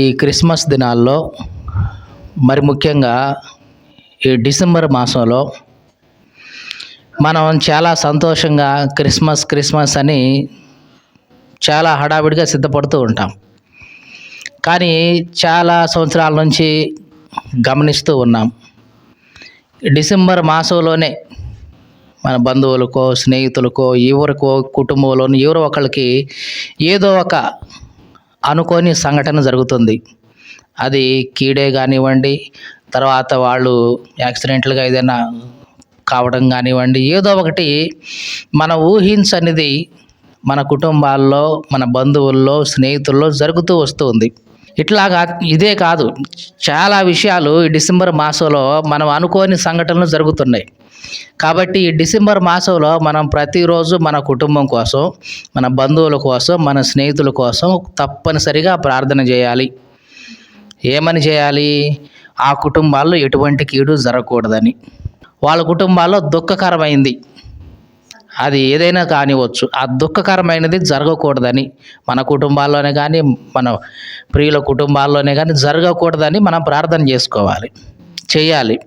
ఈ క్రిస్మస్ దినాల్లో మరి ముఖ్యంగా ఈ డిసెంబర్ మాసంలో మనం చాలా సంతోషంగా క్రిస్మస్ క్రిస్మస్ అని చాలా హడావిడిగా సిద్ధపడుతూ ఉంటాం. కానీ చాలా సంవత్సరాల నుంచి గమనిస్తూ ఉన్నాం. డిసెంబర్ మాసంలోనే మన బంధువులకో స్నేహితులకో ఎవరికో కుటుంబంలోని ఎవరో ఒకళ్ళకి ఏదో ఒక అనుకోని సంఘటన జరుగుతుంది. అది కీడే కానివ్వండి తర్వాత వాళ్ళు యాక్సిడెంట్లుగా ఏదైనా కావడం కానివ్వండి ఏదో ఒకటి మన ఊహించనిది మన కుటుంబాల్లో మన బంధువుల్లో స్నేహితుల్లో జరుగుతూ వస్తుంది ఇట్లాగా ఇదే కాదు. చాలా విషయాలు ఈ డిసెంబర్ మాసంలో మనం అనుకోని సంఘటనలు జరుగుతున్నాయి. కాబట్టి ఈ డిసెంబర్ మాసంలో మనం ప్రతిరోజు మన కుటుంబం కోసం మన బంధువుల కోసం మన స్నేహితుల కోసం తప్పనిసరిగా ప్రార్థన చేయాలి. ఏమని చేయాలి? ఆ కుటుంబాల్లో ఎటువంటి కీడు జరగకూడదని. వాళ్ళ కుటుంబాల్లో దుఃఖకరమైంది. అది ఏదైనా కానివచ్చు ఆ దుఃఖకరమైనది జరగకూడదని మన కుటుంబాల్లోనే కానీ మన ప్రియుల కుటుంబాల్లోనే కానీ జరగకూడదని మనం ప్రార్థన చేసుకోవాలి. చేయాలి.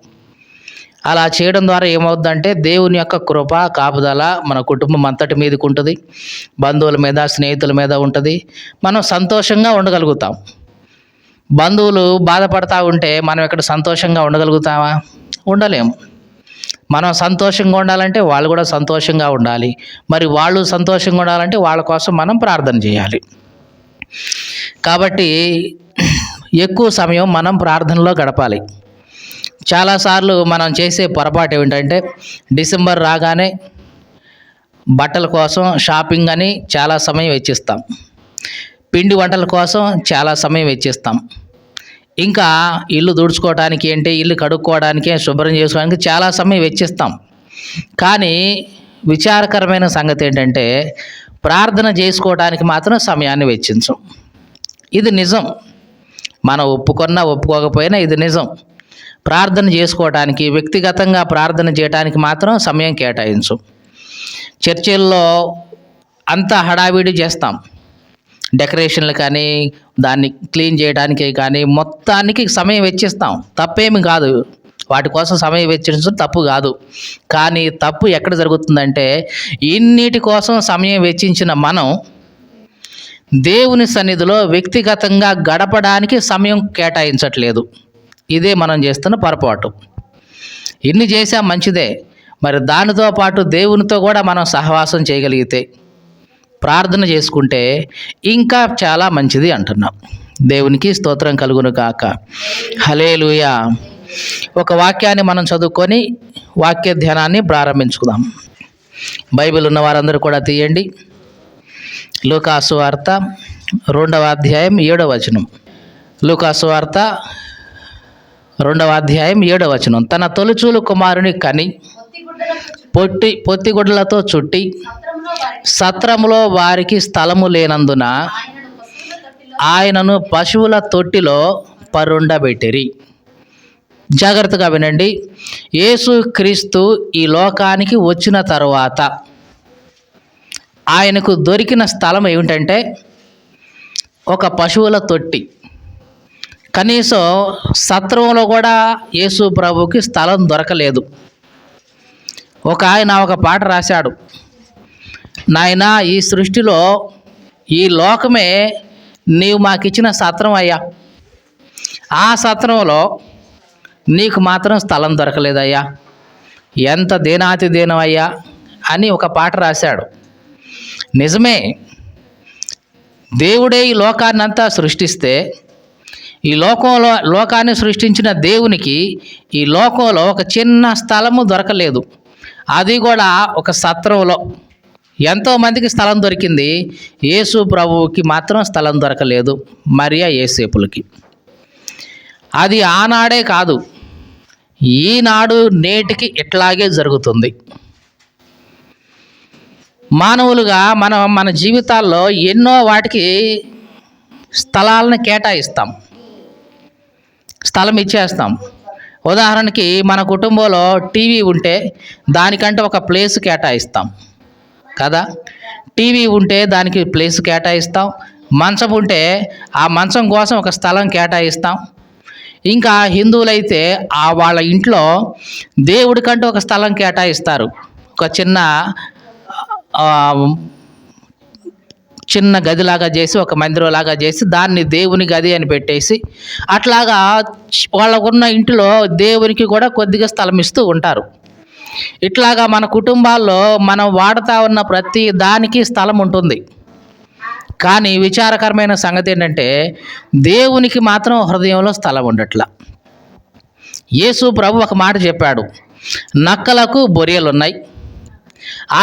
అలా చేయడం ద్వారా ఏమవుతుందంటే దేవుని యొక్క కృప కాపుదల మన కుటుంబం అంతటి మీదకి ఉంటుంది. బంధువుల మీద స్నేహితుల మీద ఉంటుంది. మనం సంతోషంగా ఉండగలుగుతాం. బంధువులు బాధపడతా ఉంటే మనం ఇక్కడ సంతోషంగా ఉండగలుగుతామా? ఉండలేము. మనం సంతోషంగా ఉండాలంటే వాళ్ళు కూడా సంతోషంగా ఉండాలి. మరి వాళ్ళు సంతోషంగా ఉండాలంటే వాళ్ళ కోసం మనం ప్రార్థన చేయాలి. కాబట్టి ఎక్కువ సమయం మనం ప్రార్థనలో గడపాలి. చాలాసార్లు మనం చేసే పొరపాటు ఏమిటంటే డిసెంబర్ రాగానే బట్టల కోసం షాపింగ్ అని చాలా సమయం వెచ్చిస్తాం. పిండి వంటల కోసం చాలా సమయం వెచ్చిస్తాం. ఇంకా ఇల్లు దుడుచుకోవడానికి ఏంటి? ఇల్లు కడుక్కోవడానికి శుభ్రం చేసుకోవడానికి చాలా సమయం వెచ్చిస్తాం. కానీ విచారకరమైన సంగతి ఏంటంటే ప్రార్థన చేసుకోవడానికి మాత్రం సమయాన్ని వెచ్చించం. ఇది నిజం. మనం ఒప్పుకున్నా ఒప్పుకోకపోయినా ఇది నిజం. ప్రార్థన చేసుకోవడానికి వ్యక్తిగతంగా ప్రార్థన చేయడానికి మాత్రం సమయం కేటాయించు. చర్చిల్లో అంతా హడావిడి చేస్తాం. డెకరేషన్లు కానీ దాన్ని క్లీన్ చేయడానికి కానీ మొత్తానికి సమయం వెచ్చిస్తాం. తప్పేమి కాదు. వాటి కోసం సమయం వెచ్చించడం తప్పు కాదు. కానీ తప్పు ఎక్కడ జరుగుతుందంటే ఇన్నిటి కోసం సమయం వెచ్చించిన మనం దేవుని సన్నిధిలో వ్యక్తిగతంగా గడపడానికి సమయం కేటాయించట్లేదు. ఇదే మనం చేస్తున్న పొరపాటు. ఇన్ని చేసాం మంచిదే. మరి దానితో పాటు దేవునితో కూడా మనం సహవాసం చేయగలిగితే ప్రార్థన చేసుకుంటే ఇంకా చాలా మంచిది అంటున్నాం. దేవునికి స్తోత్రం కలుగును కాక హలేలుయా ఒక వాక్యాన్ని మనం చదువుకొని వాక్య ధ్యానాన్ని ప్రారంభించుకుందాం. బైబిల్ ఉన్న వారందరూ కూడా తీయండి. లూకాసు వార్త రెండవ అధ్యాయం ఏడవ వచనం. లూకాసు వార్త రెండవ అధ్యాయం ఏడవ వచనం. తన తొలిచూలు కుమారుని కని పొట్టి పొత్తిగుడ్లతో చుట్టి సత్రములో వారికి స్థలము లేనందున ఆయనను పశువుల తొట్టిలో పరుండబెట్టిరి. జాగ్రత్తగా వినండి. యేసు క్రీస్తు ఈ లోకానికి వచ్చిన తరువాత ఆయనకు దొరికిన స్థలం ఏమిటంటే ఒక పశువుల తొట్టి. కనీసం సత్రంలో కూడా యేసు ప్రభుకి స్థలం దొరకలేదు. ఒక ఆయన ఒక పాట రాశాడు. నాయన ఈ సృష్టిలో ఈ లోకమే నీవు మాకిచ్చిన సత్రం అయ్యా. ఆ సత్రంలో నీకు మాత్రం స్థలం దొరకలేదయ్యా. ఎంత దీనాతి దీనమయ్యా అని ఒక పాట రాశాడు. నిజమే దేవుడే ఈ లోకాన్ని అంతా సృష్టిస్తే ఈ లోకంలో లోకాన్ని సృష్టించిన దేవునికి ఈ లోకంలో ఒక చిన్న స్థలము దొరకలేదు. అది కూడా ఒక సత్రంలో. ఎంతోమందికి స్థలం దొరికింది. యేసు ప్రభువుకి మాత్రం స్థలం దొరకలేదు. మరియా ఏసేపులకి అది ఆనాడే కాదు. ఈనాడు నేటికి ఇట్లాగే జరుగుతుంది. మానవులుగా మనం మన జీవితాల్లో ఎన్నో వాటికి స్థలాలను కేటాయిస్తాం. స్థలం ఇచ్చేస్తాం. ఉదాహరణకి మన కుటుంబంలో టీవీ ఉంటే దానికంటే ఒక ప్లేస్ కేటాయిస్తాం. కదా? టీవీ ఉంటే దానికి ప్లేస్ కేటాయిస్తాం. మంచం ఉంటే ఆ మంచం కోసం ఒక స్థలం కేటాయిస్తాం. ఇంకా హిందువులైతే ఆ వాళ్ళ ఇంట్లో దేవుడికంటూ ఒక స్థలం కేటాయిస్తారు. ఒక చిన్న చిన్న గదిలాగా చేసి ఒక మందిరంలాగా చేసి దాన్ని దేవుని గది అని పెట్టేసి అట్లాగా వాళ్ళకున్న ఇంటిలో దేవునికి కూడా కొద్దిగా స్థలం ఇస్తూ ఉంటారు. ఇట్లాగా మన కుటుంబాల్లో మనం వాడుతూ ఉన్న ప్రతి దానికి స్థలం ఉంటుంది. కానీ విచారకరమైన సంగతి ఏంటంటే దేవునికి మాత్రం హృదయంలో స్థలం ఉండట్ల. యేసు ప్రభు ఒక మాట చెప్పాడు. నక్కలకు బొరియలు ఉన్నాయి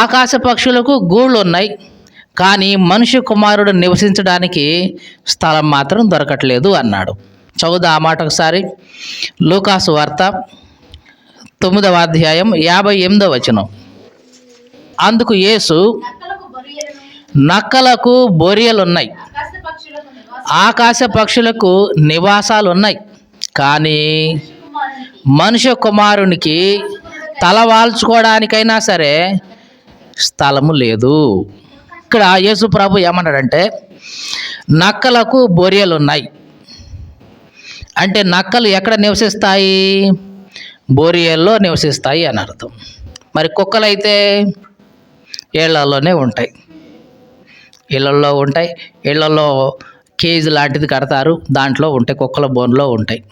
ఆకాశ పక్షులకు గూళ్ళు ఉన్నాయి కానీ మనుష్య కుమారుడు నివసించడానికి స్థలం మాత్రం దొరకట్లేదు అన్నాడు. చదువుదా ఆ మాట ఒకసారి? లూకాసు వార్త తొమ్మిదవ అధ్యాయం యాభై ఎనిమిదవ వచనం. అందుకు యేసు నక్కలకు బొరియలున్నాయి. బొరియలు ఉన్నాయి ఆకాశ పక్షులకు నివాసాలు ఉన్నాయి కానీ మనుష్య కుమారునికి తల వాల్చుకోవడానికైనా సరే స్థలము లేదు. ఇక్కడ యేసు ప్రభు ఏమన్నాడంటే నక్కలకు బొరియలు ఉన్నాయి అంటే నక్కలు ఎక్కడ నివసిస్తాయి? బోరియల్లో నివసిస్తాయి అని అర్థం. మరి కుక్కలు అయితే ఇళ్ళలోనే ఉంటాయి. ఇళ్ళల్లో ఉంటాయి. ఇళ్ళలో కేజీ లాంటిది కడతారు. దాంట్లో ఉంటాయి. కుక్కల బోన్లో ఉంటాయి.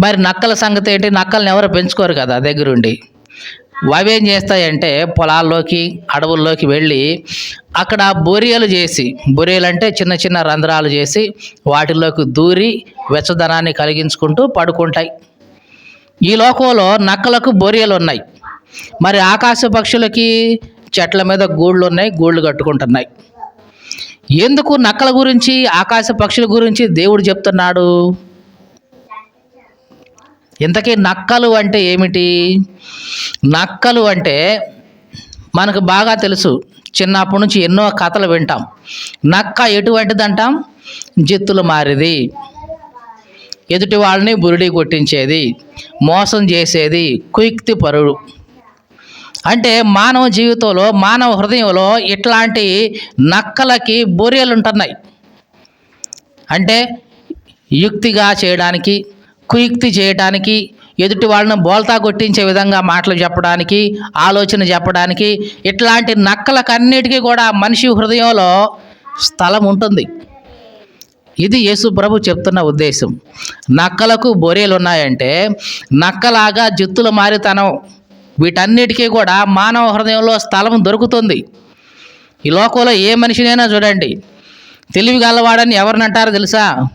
మరి నక్కల సంగతి ఏంటి? నక్కల్ని ఎవరు పెంచుకోరు కదా దగ్గరుండి. అవేం చేస్తాయంటే పొలాల్లోకి అడవుల్లోకి వెళ్ళి అక్కడ బొరియలు చేసి బొరియలు అంటే చిన్న చిన్న రంధ్రాలు చేసి వాటిలోకి దూరి వెచ్చదనాన్ని కలిగించుకుంటూ పడుకుంటాయి. ఈ లోకంలో నక్కలకు బొరియలు ఉన్నాయి మరి ఆకాశ పక్షులకి చెట్ల మీద గూళ్ళు ఉన్నాయి గూళ్ళు కట్టుకుంటున్నాయి. ఎందుకు నక్కల గురించి ఆకాశ పక్షుల గురించి దేవుడు చెప్తున్నాడు? ఇంతకీ నక్కలు అంటే ఏమిటి? నక్కలు అంటే మనకు బాగా తెలుసు చిన్నప్పటి నుంచి ఎన్నో కథలు వింటాం. నక్క ఎటువంటిది అంటాం జిత్తులు మారిది. ఎదుటి వాళ్ళని బురిడి కొట్టించేది మోసం చేసేది కుయుక్తి పరుడు. అంటే మానవ జీవితంలో మానవ హృదయంలో ఇట్లాంటి నక్కలకి బొరియలు ఉంటున్నాయి అంటే యుక్తిగా చేయడానికి కుయుక్తి చేయడానికి ఎదుటి వాళ్ళని బోల్తా కొట్టించే విధంగా మాటలు చెప్పడానికి ఆలోచన చెప్పడానికి ఇట్లాంటి నక్కలకన్నిటికీ కూడా మనిషి హృదయంలో స్థలం ఉంటుంది. ఇది యేసు ప్రభు చెప్తున్న ఉద్దేశం. నక్కలకు బొరేలు ఉన్నాయంటే నక్కలాగా జుత్తుల మారితనం. వీటన్నిటికీ కూడా మానవ హృదయంలో స్థలం దొరుకుతుంది. ఈ లోకంలో ఏ మనిషినైనా చూడండి. తెలివి గలవాడని ఎవరిని తెలుసా?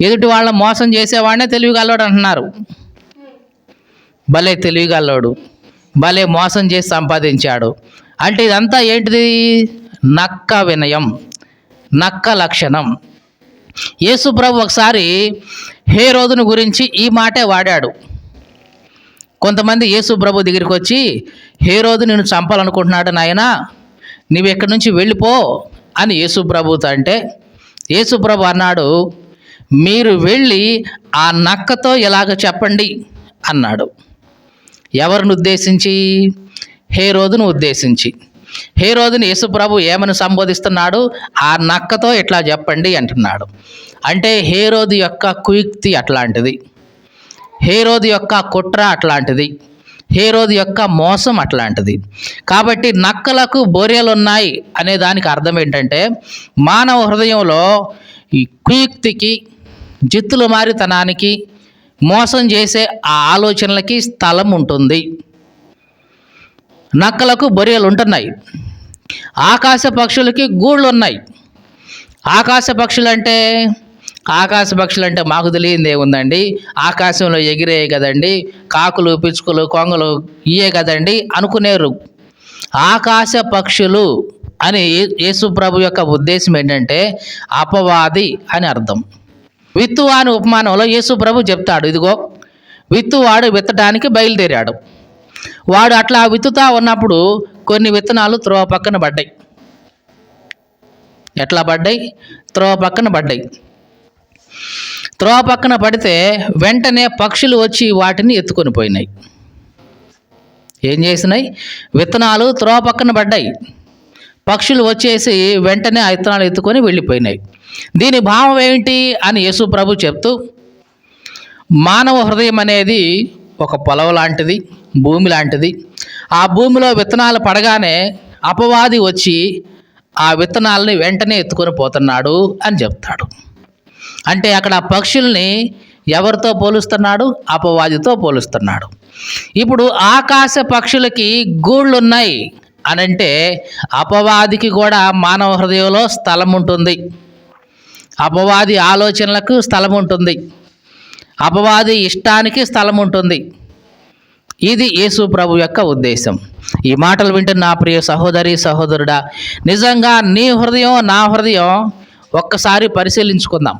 ఎదుటి వాళ్ళని మోసం చేసేవాడినే తెలివి గలవాడు అంటున్నారు. భలే తెలివి గల్లోడు భలే మోసం చేసి సంపాదించాడు. అంటే ఇదంతా ఏంటిది? నక్క వినయం. నక్క లక్షణం. యేసు ప్రభు ఒకసారి హే రోజును గురించి ఈ మాటే వాడాడు. కొంతమంది యేసు ప్రభు దగ్గరికి వచ్చి హే రోజు నేను చంపాలనుకుంటున్నాడు నాయన నీవు ఎక్కడి నుంచి వెళ్ళిపో అని యేసు ప్రభుతో అంటే యేసు ప్రభు అన్నాడు మీరు వెళ్ళి ఆ నక్కతో ఇలాగ చెప్పండి అన్నాడు. ఎవరిని ఉద్దేశించి? హే రోజును ఉద్దేశించి. హే రోజుని యేసుప్రభు ఏమని సంబోధిస్తున్నాడు? ఆ నక్కతో ఇట్లా చెప్పండి అంటున్నాడు. అంటే హేరోది యొక్క కుయుక్తి అట్లాంటిది. హేరోది యొక్క కుట్ర అట్లాంటిది. హేరోది యొక్క మోసం అట్లాంటిది. కాబట్టి నక్కలకు బోర్యలు ఉన్నాయి అనే దానికి అర్థం ఏంటంటే మానవ హృదయంలో ఈ కుయుక్తికి జిత్తులు మారితనానికి మోసం చేసే ఆ ఆలోచనలకి స్థలం ఉంటుంది. నక్కలకు బొరియలు ఉంటున్నాయి ఆకాశ పక్షులకి గూళ్ళు ఉన్నాయి ఆకాశ పక్షులు అంటే ఆకాశ పక్షులు అంటే మాకు తెలియంది ఏముందండి ఆకాశంలో ఎగిరే కదండి. కాకులు పిచ్చుకలు కొంగలు ఇయే కదండి అనుకునేరు. ఆకాశ పక్షులు అని యేసు ప్రభు యొక్క ఉద్దేశం ఏంటంటే అపవాది అని అర్థం. విత్తువాని ఉపమానంలో యేసు ప్రభు చెప్తాడు ఇదిగో విత్తువాడు విత్తడానికి బయలుదేరాడు. వాడు అట్లా విత్తుతా ఉన్నప్పుడు కొన్ని విత్తనాలు త్రోవ పక్కన పడ్డాయి. ఎట్లా పడ్డాయి? త్రోవ పక్కన పడ్డాయి. త్రోవ పక్కన పడితే వెంటనే పక్షులు వచ్చి వాటిని ఎత్తుకొని పోయినాయి. ఏం చేసినాయి? విత్తనాలు త్రోవ పక్కన పడ్డాయి. పక్షులు వచ్చేసి వెంటనే ఆ విత్తనాలు ఎత్తుకొని వెళ్ళిపోయినాయి. దీని భావం ఏంటి అని యేసు ప్రభు చెప్తూ మానవ హృదయం అనేది ఒక పొలం లాంటిది భూమి లాంటిది. ఆ భూమిలో విత్తనాలు పడగానే అపవాది వచ్చి ఆ విత్తనాలని వెంటనే ఎత్తుకొని పోతున్నాడు అని చెప్తాడు. అంటే అక్కడ పక్షుల్ని ఎవరితో పోలుస్తున్నాడు? అపవాదితో పోలుస్తున్నాడు. ఇప్పుడు ఆకాశ పక్షులకి గూళ్ళు ఉన్నాయి అని అంటే అపవాదికి కూడా మానవ హృదయంలో స్థలం ఉంటుంది అపవాది ఆలోచనలకు స్థలం ఉంటుంది అపవాది ఇష్టానికి స్థలం ఉంటుంది ఇది యేసు ప్రభు యొక్క ఉద్దేశం. ఈ మాటలు వింటున్న నా ప్రియ సహోదరి సహోదరుడా నిజంగా నీ హృదయం నా హృదయం ఒక్కసారి పరిశీలించుకుందాం.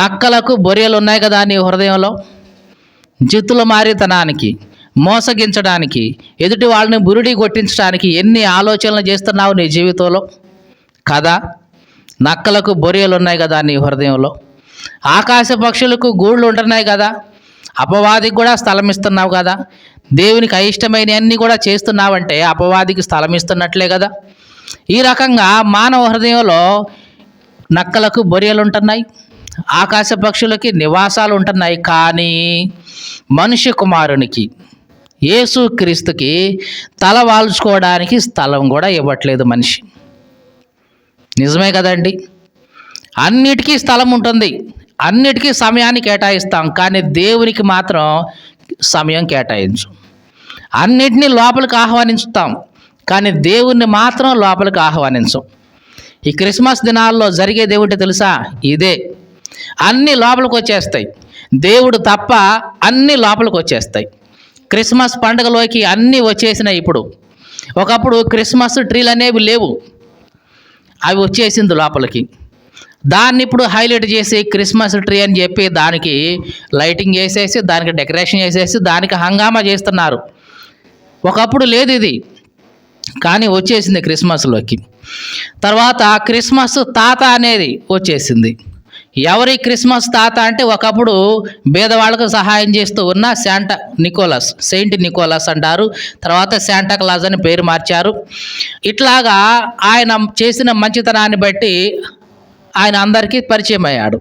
నక్కలకు బొరియలు ఉన్నాయి కదా నీ హృదయంలో? జిత్తుల మారితనానికి మోసగించడానికి ఎదుటి వాళ్ళని బురిడి కొట్టించడానికి ఎన్ని ఆలోచనలు చేస్తున్నావు నీ జీవితంలో? కదా నక్కలకు బొరియలు ఉన్నాయి కదా నీ హృదయంలో? ఆకాశ పక్షులకు గూళ్ళు ఉంటున్నాయి కదా. అపవాదికి కూడా స్థలం ఇస్తున్నావు కదా. దేవునికి అయిష్టమైన అన్నీ కూడా చేస్తున్నావంటే అపవాదికి స్థలం ఇస్తున్నట్లే కదా. ఈ రకంగా మానవ హృదయంలో నక్కలకు బొరియలు ఉంటున్నాయి. ఆకాశ పక్షులకి నివాసాలు ఉంటున్నాయి. కానీ మనిషి కుమారునికి యేసు క్రీస్తుకి తల వాల్చుకోవడానికి స్థలం కూడా ఇవ్వట్లేదు మనిషి. నిజమే కదండి. అన్నిటికీ స్థలం ఉంటుంది. అన్నిటికీ సమయాన్ని కేటాయిస్తాం కానీ దేవునికి మాత్రం సమయం కేటాయించు. అన్నిటినీ లోపలికి ఆహ్వానించుతాం కానీ దేవుణ్ణి మాత్రం లోపలికి ఆహ్వానించం. ఈ క్రిస్మస్ దినాల్లో జరిగేది ఏమిటో తెలుసా? ఇదే. అన్నీ లోపలికి వచ్చేస్తాయి. దేవుడు తప్ప అన్నీ లోపలికి వచ్చేస్తాయి. క్రిస్మస్ పండుగలోకి అన్నీ వచ్చేసినాయి ఇప్పుడు. ఒకప్పుడు క్రిస్మస్ ట్రీలు అనేవి లేవు. అవి వచ్చేసింది లోపలికి. దాన్ని ఇప్పుడు హైలైట్ చేసి క్రిస్మస్ ట్రీ అని చెప్పి దానికి లైటింగ్ చేసేసి దానికి డెకరేషన్ చేసేసి దానికి హంగామా చేస్తున్నారు. ఒకప్పుడు లేదు ఇది. కానీ వచ్చేసింది క్రిస్మస్లోకి. తర్వాత క్రిస్మస్ తాత అనేది వచ్చేసింది. ఎవరి క్రిస్మస్ తాత అంటే ఒకప్పుడు పేదవాళ్ళకు సహాయం చేస్తూ ఉన్న శాంటా నికోలస్ సెయింట్ నికోలస్ అంటారు. తర్వాత శాంటా క్లాజ్ అని పేరు మార్చారు. ఇట్లాగా ఆయన చేసిన మంచితనాన్ని బట్టి ఆయన అందరికీ పరిచయం అయ్యాడు.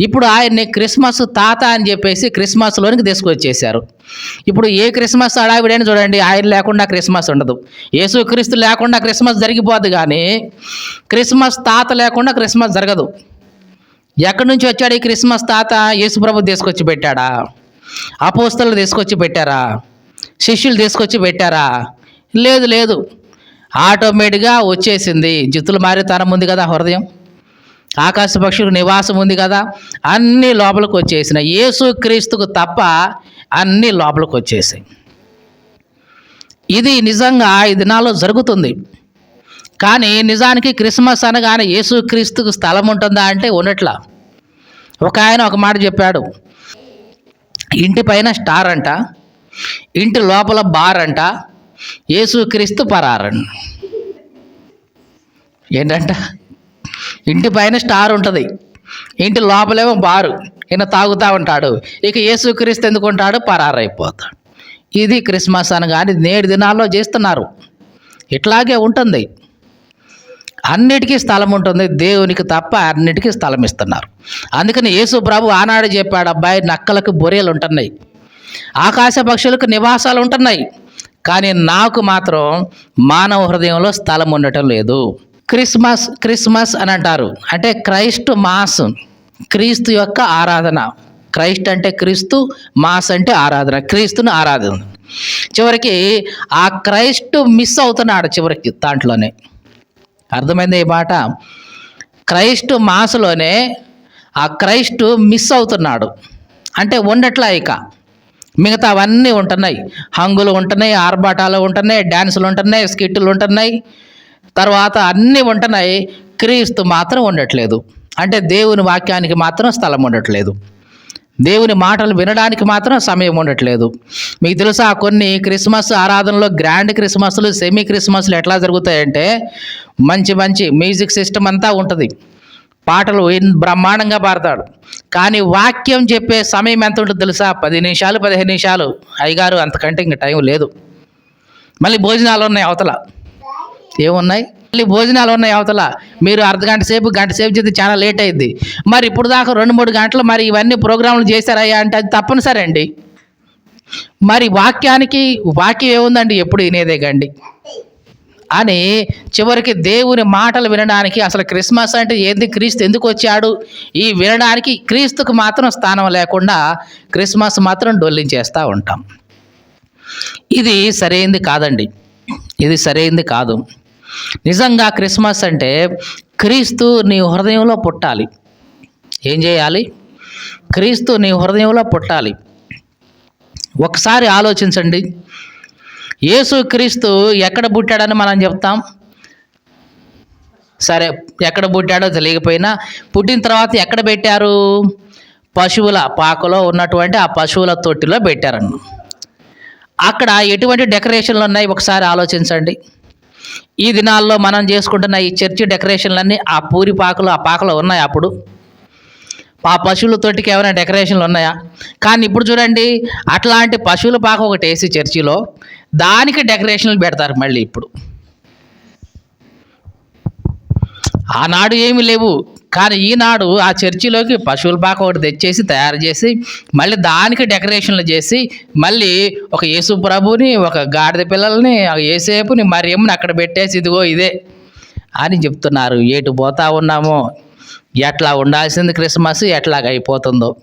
ఇప్పుడు ఆయన్ని క్రిస్మస్ తాత అని చెప్పేసి క్రిస్మస్లోనికి తీసుకొచ్చేసారు ఇప్పుడు ఏ క్రిస్మస్ హడావిడని చూడండి ఆయన లేకుండా క్రిస్మస్ ఉండదు. యేసుక్రీస్తు లేకుండా క్రిస్మస్ జరిగిపోదు కానీ క్రిస్మస్ తాత లేకుండా క్రిస్మస్ జరగదు. ఎక్కడి నుంచి వచ్చాడు ఈ క్రిస్మస్ తాత? యేసుప్రభు తీసుకొచ్చి పెట్టాడా? అపోస్తలు తీసుకొచ్చి పెట్టారా? శిష్యులు తీసుకొచ్చి పెట్టారా? లేదు లేదు. ఆటోమేటిక్గా వచ్చేసింది. జిత్తులు మారే తరం ఉంది కదా హృదయం. ఆకాశ పక్షులకు నివాసం ఉంది కదా అన్నీ లోపలికి వచ్చేసిన యేసు క్రీస్తుకు తప్ప అన్నీ లోపలికి వచ్చేసాయి. ఇది నిజంగా ఈ దినాల్లో జరుగుతుంది. కానీ నిజానికి క్రిస్మస్ అనగానే యేసు క్రీస్తుకు స్థలం ఉంటుందా అంటే ఉన్నట్లా ఒక ఆయన ఒక మాట చెప్పాడు. ఇంటి పైన స్టార్ అంట ఇంటి లోపల బార్ అంట యేసు క్రీస్తు పరారన్. ఏంటంట? ఇంటి పైన స్టార్ ఉంటుంది. ఇంటి లోపలేమో బారు. ఈయన తాగుతూ ఉంటాడు. ఇక యేసుక్రీస్తు ఎందుకు ఉంటాడు? పరారైపోతాడు. ఇది క్రిస్మస్ అనగాని నేటి దినాల్లో చేస్తున్నారు. ఇట్లాగే ఉంటుంది. అన్నిటికీ స్థలం ఉంటుంది. దేవునికి తప్ప అన్నిటికీ స్థలం ఇస్తున్నారు. అందుకని యేసు ప్రభు ఆనాడు చెప్పాడు అబ్బాయి నక్కలకు బొరియలు ఉంటున్నాయి. ఆకాశ పక్షులకు నివాసాలు ఉంటున్నాయి. కానీ నాకు మాత్రం మానవ హృదయంలో స్థలం ఉండటం లేదు. క్రిస్మస్ క్రిస్మస్ అని అంటారు అంటే క్రైస్ట్ మాస్ క్రీస్తు యొక్క ఆరాధన. క్రైస్ట్ అంటే క్రీస్తు మాస్ అంటే ఆరాధన. క్రీస్తుని ఆరాధన. చివరికి ఆ క్రైస్ట్ మిస్ అవుతున్నాడు చివరికి దాంట్లోనే. అర్థమైంది ఈ మాట? క్రైస్ట్ మాసులోనే ఆ క్రైస్ట్ మిస్ అవుతున్నాడు. అంటే ఉండట్లా ఇక. మిగతా అవన్నీ ఉంటున్నాయి. హంగులు ఉంటున్నాయి ఆర్భాటాలు ఉంటున్నాయి డ్యాన్సులు ఉంటున్నాయి స్కిట్లు ఉంటున్నాయి. తర్వాత అన్నీ ఉంటున్నాయి. క్రీస్తు మాత్రం ఉండట్లేదు. అంటే దేవుని వాక్యానికి మాత్రం స్థలం ఉండట్లేదు. దేవుని మాటలు వినడానికి మాత్రం సమయం ఉండట్లేదు. మీకు తెలుసా కొన్ని క్రిస్మస్ ఆరాధనలో గ్రాండ్ క్రిస్మస్లు సెమీ క్రిస్మస్లు ఎట్లా జరుగుతాయంటే మంచి మంచి మ్యూజిక్ సిస్టమ్ అంతా ఉంటుంది. పాటలు బ్రహ్మాండంగా పాడతాడు. కానీ వాక్యం చెప్పే సమయం ఎంత ఉంటుంది తెలుసా? పది నిమిషాలు పదిహేను నిమిషాలు. అయ్యగారు అంతకంటే ఇంక టైం లేదు. మళ్ళీ భోజనాలు ఉన్నాయి అవతల. ఏమున్నాయి? మళ్ళీ భోజనాలు ఉన్నాయి అవతల. మీరు అర్ధ గంట సేపు గంట సేపు చేస్తే చాలా లేట్ అయింది. మరి ఇప్పుడు దాకా రెండు మూడు గంటలు మరి ఇవన్నీ ప్రోగ్రాంలు చేశారయ్యా అంటే అది తప్పనిసరి అండి. మరి వాక్యానికి వాక్యం ఏముందండి? ఎప్పుడు వినేదే గండి అని చివరికి దేవుని మాటలు వినడానికి అసలు క్రిస్మస్ అంటే ఏంది? క్రీస్తు ఎందుకు వచ్చాడు? ఈ వినడానికి క్రీస్తుకు మాత్రం స్థానం లేకుండా క్రిస్మస్ మాత్రం డొల్లించేస్తూ ఉంటాం. ఇది సరైంది కాదండి. ఇది సరైంది కాదు. నిజంగా క్రిస్మస్ అంటే క్రీస్తు నీ హృదయంలో పుట్టాలి. ఏం చేయాలి? క్రీస్తు నీ హృదయంలో పుట్టాలి. ఒకసారి ఆలోచించండి. యేసు క్రీస్తు ఎక్కడ పుట్టాడని మనం చెప్తాం? సరే ఎక్కడ పుట్టాడో తెలియకపోయినా పుట్టిన తర్వాత ఎక్కడ పెట్టారు? పశువుల పాకలో ఉన్నటువంటి ఆ పశువుల తొట్టిలో పెట్టారన్న అక్కడ ఎటువంటి డెకరేషన్లు ఉన్నాయి? ఒకసారి ఆలోచించండి. ఈ దినాల్లో మనం చేసుకుంటున్న ఈ చర్చి డెకరేషన్లన్నీ ఆ పూరి పాకలు ఆ పాకలో ఉన్నాయి అప్పుడు? ఆ పశువుల ఏమైనా డెకరేషన్లు ఉన్నాయా? కానీ ఇప్పుడు చూడండి అట్లాంటి పశువుల పాక ఒకటి వేసి చర్చిలో దానికి డెకరేషన్లు పెడతారు మళ్ళీ ఇప్పుడు. ఆనాడు ఏమీ లేవు. కానీ ఈనాడు ఆ చర్చిలోకి పశువుల పాక ఒకటి తెచ్చేసి తయారు చేసి మళ్ళీ దానికి డెకరేషన్లు చేసి మళ్ళీ ఒక యేసు ప్రభుని ఒక గాడిద పిల్లల్ని ఒక ఏసేపుని మరియమ్మని అక్కడ పెట్టేసి ఇదిగో ఇదే అని చెప్తున్నారు. ఏటు పోతా ఉన్నామో ఎట్లా ఉండాల్సింది క్రిస్మస్ ఎట్లాగైపోతుందో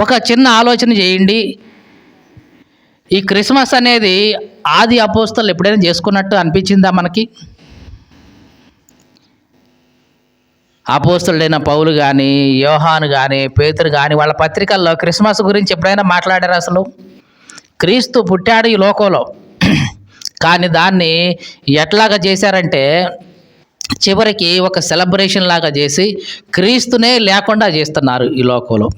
ఒక చిన్న ఆలోచన చేయండి. ఈ క్రిస్మస్ అనేది ఆది అపోస్తలు ఎప్పుడైనా చేసుకున్నట్టు అనిపించిందా మనకి? అపోస్తుడైన పౌలు కానీ యోహాను కానీ పేతురు కానీ వాళ్ళ పత్రికల్లో క్రిస్మస్ గురించి ఎప్పుడైనా మాట్లాడారు అసలు? క్రీస్తు పుట్టాడు ఈ లోకంలో. కానీ దాన్ని ఎట్లాగా చేశారంటే చివరికి ఒక సెలబ్రేషన్ లాగా చేసి క్రీస్తునే లేకుండా చేస్తున్నారు ఈ లోకంలో.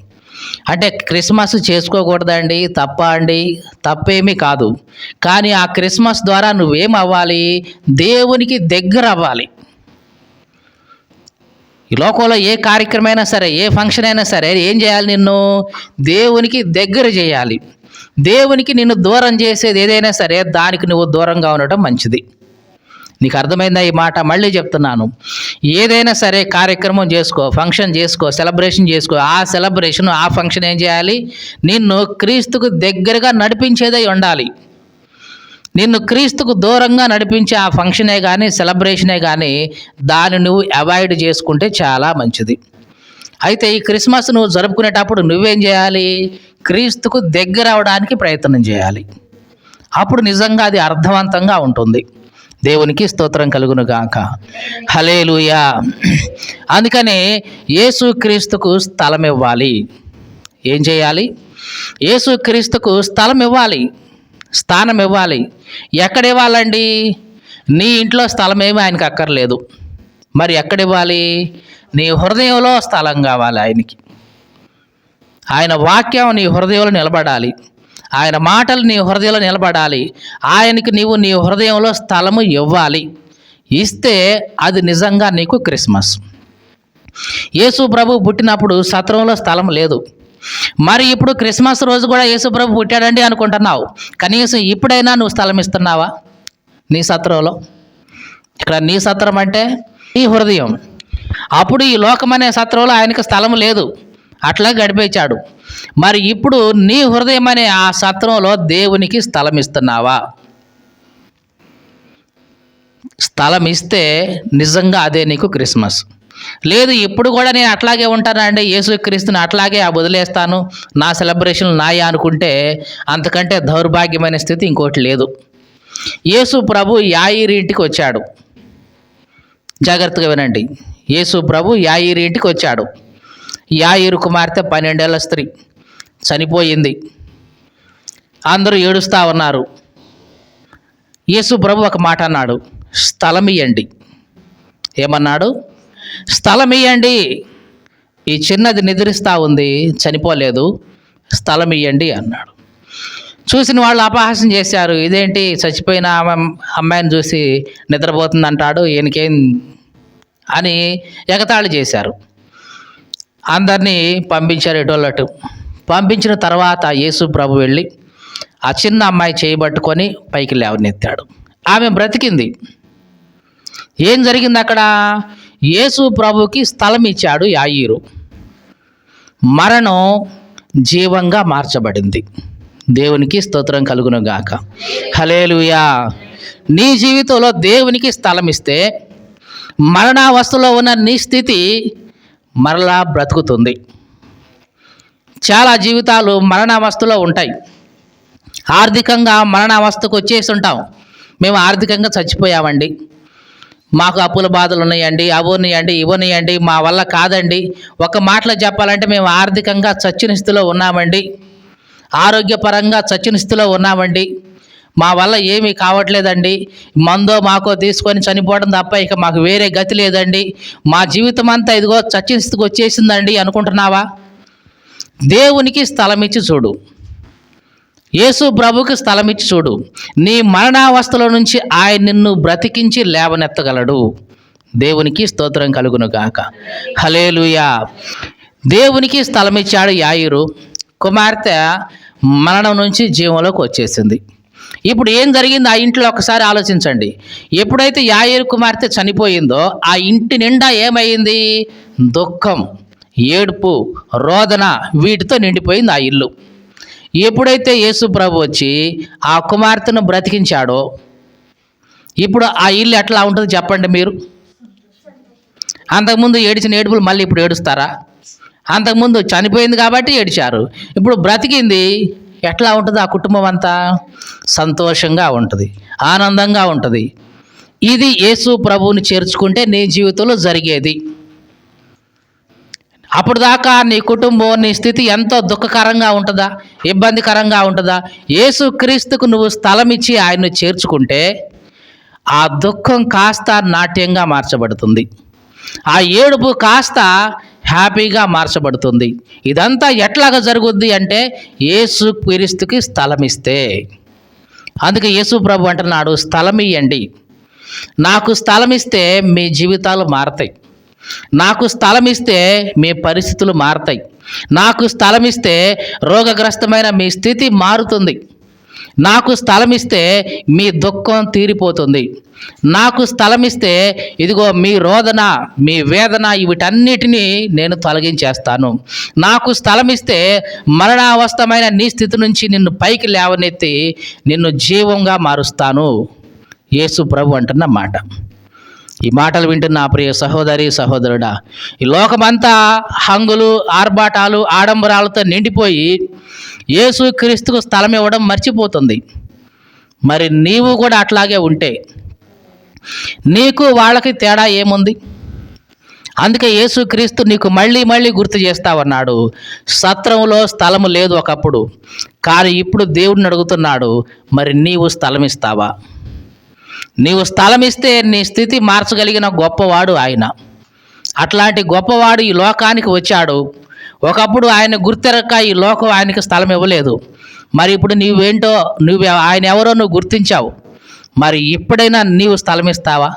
అంటే క్రిస్మస్ చేసుకోకూడదండి తప్ప అండి తప్పేమీ కాదు. కానీ ఆ క్రిస్మస్ ద్వారా నువ్వేం అవ్వాలి? దేవునికి దగ్గర అవ్వాలి ఈ లోకంలో ఏ కార్యక్రమైనా సరే ఏ ఫంక్షన్ అయినా సరే ఏం చేయాలి నిన్ను? దేవునికి దగ్గర చేయాలి. దేవునికి నిన్ను దూరం చేసేది ఏదైనా సరే దానికి నువ్వు దూరంగా ఉండటం మంచిది. నీకు అర్థమైందా ఈ మాట? మళ్ళీ చెప్తున్నాను. ఏదైనా సరే కార్యక్రమం చేసుకో ఫంక్షన్ చేసుకో సెలబ్రేషన్ చేసుకో. ఆ సెలబ్రేషన్ ఆ ఫంక్షన్ ఏం చేయాలి? నిన్ను క్రీస్తుకు దగ్గరగా నడిపించేదై ఉండాలి. నిన్ను క్రీస్తుకు దూరంగా నడిపించే ఆ ఫంక్షనే కానీ సెలబ్రేషనే కానీ దాన్ని నువ్వు అవాయిడ్ చేసుకుంటే చాలా మంచిది. అయితే ఈ క్రిస్మస్ నువ్వు జరుపుకునేటప్పుడు నువ్వేం చేయాలి? క్రీస్తుకు దగ్గర అవడానికి ప్రయత్నం చేయాలి. అప్పుడు నిజంగా అది అర్థవంతంగా ఉంటుంది. దేవునికి స్తోత్రం కలుగును గాక హలేలుయా అందుకనే యేసు క్రీస్తుకు స్థలం ఇవ్వాలి ఏం చేయాలి? యేసు క్రీస్తుకు స్థలం ఇవ్వాలి స్థానం ఇవ్వాలి. ఎక్కడ ఇవ్వాలండి? నీ ఇంట్లో స్థలం ఏమీ ఆయనకు అక్కర్లేదు. మరి ఎక్కడ ఇవ్వాలి? నీ హృదయంలో స్థలం కావాలి ఆయనకి. ఆయన వాక్యం నీ హృదయంలో నిలబడాలి. ఆయన మాటలు నీ హృదయంలో నిలబడాలి. ఆయనకి నీవు నీ హృదయంలో స్థలము ఇవ్వాలి. ఇస్తే అది నిజంగా నీకు క్రిస్మస్. యేసు ప్రభు పుట్టినప్పుడు సత్రంలో స్థలం లేదు. మరి ఇప్పుడు క్రిస్మస్ రోజు కూడా యేసుప్రభు పుట్టాడండి అనుకుంటున్నావు. కనీసం ఇప్పుడైనా నువ్వు స్థలం ఇస్తున్నావా? నీ సత్రంలో? ఇక్కడ నీ సత్రం అంటే నీ హృదయం. అప్పుడు ఈ లోకం అనే సత్రంలో ఆయనకు స్థలం లేదు. అట్లా గడిపేచాడు మరి ఇప్పుడు నీ హృదయం అనే ఆ సత్రంలో దేవునికి స్థలం ఇస్తున్నావా? స్థలం ఇస్తే నిజంగా అదే నీకు క్రిస్మస్. లేదు ఇప్పుడు కూడా నేను అట్లాగే ఉంటానండి. యేసుక్రీస్తుని అట్లాగే ఆ వదిలేస్తాను. నా సెలబ్రేషన్ నాయా అనుకుంటే అంతకంటే దౌర్భాగ్యమైన స్థితి ఇంకోటి లేదు. యేసు ప్రభు యాయిరి ఇంటికి వచ్చాడు. జాగ్రత్తగా వినండి. యేసు ప్రభు యాయిరి ఇంటికి వచ్చాడు. యాయిరు కుమార్తె పన్నెండేళ్ళ స్త్రీ. చనిపోయింది. అందరూ ఏడుస్తూ ఉన్నారు. యేసు ప్రభు ఒక మాట అన్నాడు. స్థలం ఇవ్వండి ఏమన్నాడు? స్థలం ఇయ్యండి ఈ చిన్నది నిద్రిస్తూ ఉంది చనిపోలేదు. స్థలం ఇయ్యండి అన్నాడు. చూసిన వాళ్ళు అపహాసం చేశారు. ఇదేంటి? చచ్చిపోయిన అమ్మాయిని చూసి నిద్రపోతుంది అంటాడు ఈయనకేం అని ఎగతాళి చేశారు. అందరినీ పంపించారు ఎటోళ్ళటు. పంపించిన తర్వాత యేసు ప్రభు వెళ్ళి ఆ చిన్న అమ్మాయి చేయబట్టుకొని పైకి లేవనెత్తాడు ఆమె బ్రతికింది. ఏం జరిగింది అక్కడ యేసు ప్రభుకి స్థలం ఇచ్చాడు యాయిరు. మరణం జీవంగా మార్చబడింది. దేవునికి స్తోత్రం కలుగును గాక హలేలుయా నీ జీవితంలో దేవునికి స్థలం ఇస్తే మరణావస్థలో ఉన్న నీ స్థితి మరలా బ్రతుకుతుంది. చాలా జీవితాలు మరణావస్థలో ఉంటాయి. ఆర్థికంగా మరణావస్థకు వచ్చేసి ఉంటాం. మేము ఆర్థికంగా చచ్చిపోయామండి. మాకు అప్పుల బాధలు ఉన్నాయండి అవి ఉన్నాయండి మా వల్ల కాదండి. ఒక మాటలో చెప్పాలంటే మేము ఆర్థికంగా చచ్చిన స్థితిలో ఉన్నామండి. ఆరోగ్యపరంగా చచ్చిన స్థితిలో ఉన్నామండి. మా వల్ల ఏమీ కావట్లేదండి. మందో మాకో తీసుకొని చనిపోవడం తప్ప ఇక మాకు వేరే గతి లేదండి. మా జీవితం అంతా ఇదిగో చచ్చిన స్థితికి వచ్చేసిందండి అనుకుంటున్నావా? దేవునికి స్థలం ఇచ్చి చూడు. యేసు ప్రభుకి స్థలం ఇచ్చి చూడు. నీ మరణావస్థలో నుంచి ఆయన నిన్ను బ్రతికించి లేవనెత్తగలడు. దేవునికి స్తోత్రం కలుగును గాక. హలేలుయా దేవునికి స్థలం ఇచ్చాడు యాయిరు. కుమార్తె మరణం నుంచి జీవంలోకి వచ్చేసింది. ఇప్పుడు ఏం జరిగింది? ఆ ఇంట్లో ఒకసారి ఆలోచించండి. ఎప్పుడైతే యాయేరు కుమార్తె చనిపోయిందో ఆ ఇంటి నిండా ఏమైంది? దుఃఖం ఏడుపు రోదన వీటితో నిండిపోయింది ఆ ఇల్లు. ఎప్పుడైతే యేసు ప్రభు వచ్చి ఆ కుమార్తెను బ్రతికించాడో ఇప్పుడు ఆ ఇల్లు ఎట్లా ఉంటుంది చెప్పండి మీరు? అంతకుముందు ఏడిచిన ఏడుపులు మళ్ళీ ఇప్పుడు ఏడుస్తారా? అంతకుముందు చనిపోయింది కాబట్టి ఏడిచారు. ఇప్పుడు బ్రతికింది ఎట్లా ఉంటుంది ఆ కుటుంబం అంతా? సంతోషంగా ఉంటుంది ఆనందంగా ఉంటుంది. ఇది యేసు ప్రభువుని చేర్చుకుంటే నీ జీవితంలో జరిగేది. అప్పుడు దాకా నీ కుటుంబం నీ స్థితి ఎంతో దుఃఖకరంగా ఉంటుందా? ఇబ్బందికరంగా ఉంటుందా? యేసు క్రీస్తుకు నువ్వు స్థలం ఇచ్చి ఆయన్ను చేర్చుకుంటే ఆ దుఃఖం కాస్త నాట్యంగా మార్చబడుతుంది. ఆ ఏడుపు కాస్త హ్యాపీగా మార్చబడుతుంది. ఇదంతా ఎట్లాగా జరుగుద్ది అంటే యేసు క్రీస్తుకి స్థలం ఇస్తే అందుకే యేసు ప్రభు అంటున్నాడు స్థలం ఇవ్వండి నాకు స్థలం ఇస్తే మీ జీవితాలు మారతాయి. నాకు స్థలం ఇస్తే మీ పరిస్థితులు మారతాయి. నాకు స్థలం ఇస్తే రోగగ్రస్తమైన మీ స్థితి మారుతుంది. నాకు స్థలం ఇస్తే మీ దుఃఖం తీరిపోతుంది. నాకు స్థలం ఇస్తే ఇదిగో మీ రోదన మీ వేదన వీటన్నిటినీ నేను తొలగించేస్తాను. నాకు స్థలం ఇస్తే మరణావస్థమైన నీ స్థితి నుంచి నిన్ను పైకి లేవనెత్తి నిన్ను జీవంగా మారుస్తాను. యేసు ప్రభు అంటున్న మాట. ఈ మాటలు వింటున్న ప్రియ సహోదరి సహోదరుడా ఈ లోకమంతా హంగులు ఆర్భాటాలు ఆడంబరాలతో నిండిపోయి యేసు క్రీస్తుకు స్థలం ఇవ్వడం మర్చిపోతుంది. మరి నీవు కూడా అట్లాగే ఉంటే నీకు వాళ్ళకి తేడా ఏముంది? అందుకే యేసుక్రీస్తు నీకు మళ్ళీ మళ్ళీ గుర్తు చేస్తావన్నాడు. సత్రంలో స్థలము లేదు ఒకప్పుడు కానీ ఇప్పుడు దేవుడిని అడుగుతున్నాడు మరి నీవు స్థలం ఇస్తావా నీవు స్థలం ఇస్తే నీ స్థితి మార్చగలిగిన గొప్పవాడు ఆయన. అట్లాంటి గొప్పవాడు ఈ లోకానికి వచ్చాడు. ఒకప్పుడు ఆయన గుర్తెరక్క ఈ లోకం ఆయనకి స్థలం ఇవ్వలేదు. మరి ఇప్పుడు నువ్వేంటో నువ్వు ఆయన ఎవరో నువ్వు గుర్తించావు. మరి ఇప్పుడైనా నీవు స్థలం ఇస్తావా